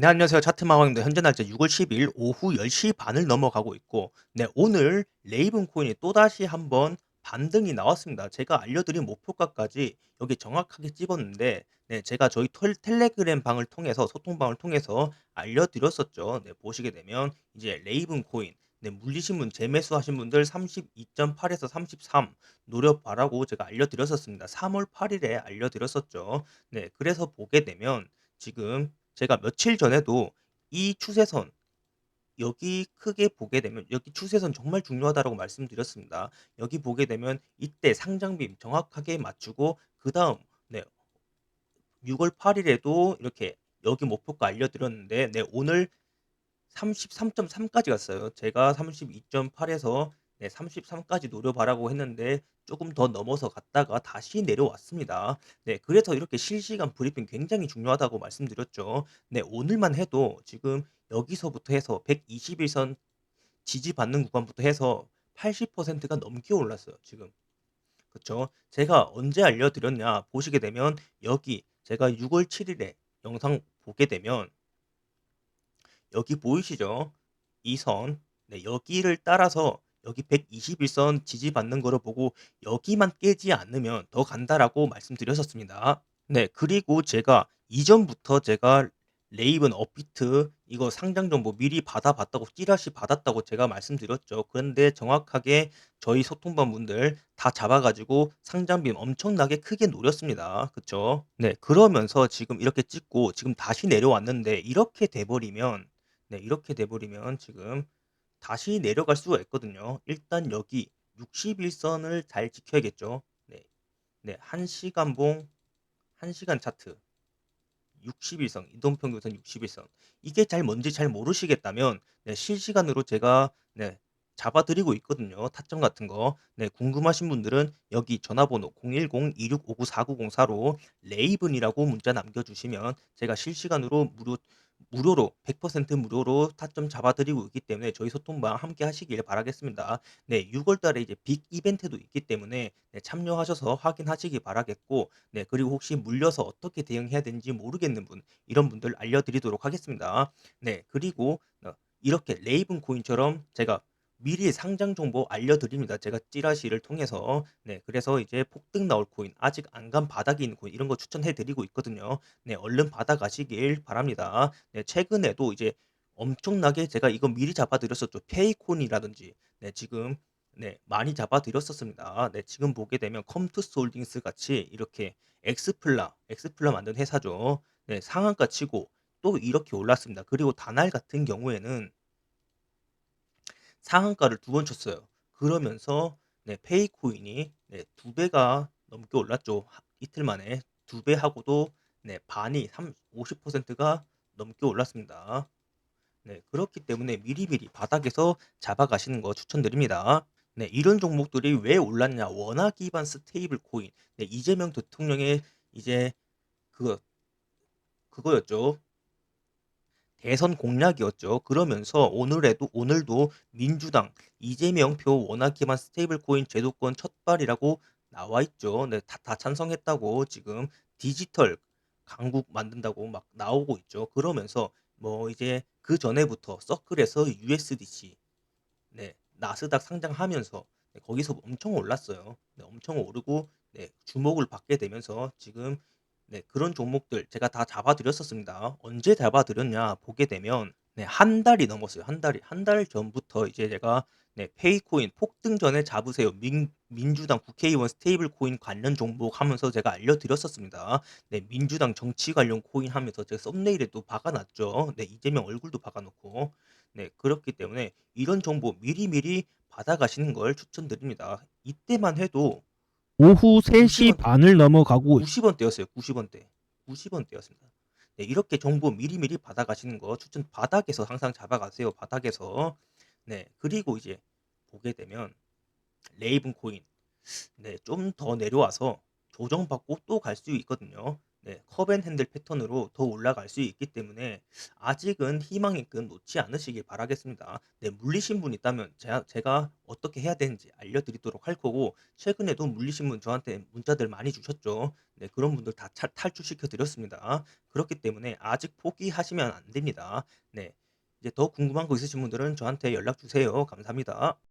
네, 안녕하세요. 차트마왕입니다. 현재 날짜 6월 10일 오후 10시 반을 넘어가고 있고, 네, 오늘 레이븐 코인이 또다시 한번 반등이 나왔습니다. 제가 알려드린 목표가까지 여기 정확하게 찝었는데, 네, 제가 저희 텔, 텔레그램 방을 통해서, 소통방을 통해서 알려드렸었죠. 네, 보시게 되면, 이제 레이븐 코인, 네, 물리신 분, 재매수 하신 분들 32.8에서 33 노려봐라고 제가 알려드렸었습니다. 3월 8일에 알려드렸었죠. 네, 그래서 보게 되면, 지금 제가 며칠 전에도 이 추세선 여기 크게 보게 되면 여기 추세선 정말 중요하다라고 말씀드렸습니다. 여기 보게 되면 이때 상장빔 정확하게 맞추고 그 다음 네 6월 8 일에도 이렇게 여기 목표가 알려드렸는데 네 오늘 33.3 까지 갔어요. 제가 32.8 에서 네 33 까지 노려봐라고 했는데 쪼금 더 넘어서 갔다가 다시 내려왔습니다. 네 그래서 이렇게 실시간 브리핑 굉장히 중요하다고 말씀드렸죠. 네 오늘만 해도 지금 여기서부터 해서 120 일선 지지받는 구간부터 해서 80%가 넘게 올랐어요 지금. 그쵸? 제가 언제 알려드렸냐 보시게 되면 여기 제가 6월 7 일에 영상 보게 되면 여기 보이시죠? 이 선. 네, 여기를 따라서 여기 121선 지지받는 거를 보고 여기만 깨지 않으면 더 간다라고 말씀드렸었습니다. 네, 그리고 제가 이전부터 제가 레이븐 업비트 이거 상장 정보 미리 받아봤다고 찌라시 받았다고 제가 말씀드렸죠. 그런데 정확하게 저희 소통반 분들 다 잡아가지고 상장빔 엄청나게 크게 노렸습니다. 그쵸? 네, 그러면서 지금 이렇게 찍고 지금 다시 내려왔는데 이렇게 돼버리면 네 이렇게 돼 버리면 지금 다시 내려갈 수가 있거든요. 일단 여기 61 선을 잘 지켜야겠죠. 네. 네. 1 시간 봉 1 시간 차트 61 선, 이동평균선 61 선. 이게 잘 뭔지 잘 모르시겠다면 네 실시간으로 제가 네 잡아 드리고 있거든요, 타점 같은 거. 네 궁금하신 분들은 여기 전화번호 010-2659-4904로 레이븐이라고 문자 남겨 주시면 제가 실시간으로 무료 무료로 100% 무료로 타점 잡아 드리고 있기 때문에 저희 소통방 함께 하시길 바라겠습니다. 네 6월 달에 이제 빅 이벤트도 있기 때문에 네 참여하셔서 확인하시기 바라겠고 네 그리고 혹시 물려서 어떻게 대응해야 되는지 모르겠는 분 이런 분들 알려 드리도록 하겠습니다. 네 그리고 어 이렇게 레이븐 코인처럼 제가 미리 상장 정보 알려드립니다. 제가 찌라시를 통해서. 네, 그래서 이제 폭등 나올 코인, 아직 안 간 바닥에 있는 코인, 이런 거 추천해 드리고 있거든요. 네, 얼른 받아가시길 바랍니다. 네, 최근에도 이제 엄청나게 제가 이거 미리 잡아드렸었죠. 페이콘이라든지, 네, 지금, 네, 많이 잡아드렸었습니다. 네, 지금 보게 되면 컴투스 홀딩스 같이 이렇게 엑스플라, 엑스플라 만든 회사죠. 네, 상한가 치고 또 이렇게 올랐습니다. 그리고 다날 같은 경우에는 상한가를 두 번 쳤어요. 그러면서 네 페이코인이 네2 배가 넘게 올랐죠. 하 이틀 만에 2 배하고도 네 반이 삼 50%가 넘게 올랐습니다. 네 그렇기 때문에 미리미리 바닥에서 잡아가시는 거 추천드립니다. 네 이런 종목들이 왜 올랐냐? 원화 기반 스테이블 코인. 네 이재명 대통령의 이제 그거 그거였죠. 대선 공략이었죠. 그러면서 오늘에도 오늘도 민주당 이재명 표 원화 기반 스테이블 코인 제도권 첫발이라고 나와 있죠. 네. 다 다 찬성했다고 지금 디지털 강국 만든다고 막 나오고 있죠. 그러면서 뭐 이제 그 전에부터 서클에서 USDC 네 나스닥 상장하면서 네 거기서 엄청 올랐어요. 네 엄청 오르고 네 주목을 받게 되면서 지금 네 그런 종목들 제가 다 잡아 드렸었습니다. 언제 잡아 드렸냐 보게 되면 네 한 달이 넘었어요. 한 달이. 한 달 전부터 이제 제가 네 페이코인 폭등 전에 잡으세요. 민 민주당 국회의원 스테이블 코인 관련 종목 하면서 제가 알려드렸었습니다. 네 민주당 정치 관련 코인 하면서 제가 썸네일에도 박아 놨죠. 네 이재명 얼굴도 박아 놓고. 네 그렇기 때문에 이런 정보 미리미리 받아가시는 걸 추천드립니다. 이때만 해도 오후 90 3시 원 반을 넘어가고 90 원대였어요. 90 원대. 90 원대였습니다. 네 이렇게 정보 미리미리 받아가시는 거 추천 바닥에서 항상 잡아가세요, 바닥에서. 네 그리고 이제 보게 되면 레이븐 코인 네 좀 더 내려와서 조정받고 또 갈 수 있거든요. 네 컵앤 핸들 패턴으로 더 올라갈 수 있기 때문에 아직은 희망의 끈 놓지 않으시길 바라겠습니다. 네 물리신 분 있다면 제가 제가 어떻게 해야 되는지 알려드리도록 할 거고 최근에도 물리신 분 저한테 문자들 많이 주셨죠. 네 그런 분들 다 차 탈출시켜 드렸습니다. 그렇기 때문에 아직 포기하시면 안 됩니다. 네. 이제 더 궁금한 거 있으신 분들은 저한테 연락 주세요. 감사합니다.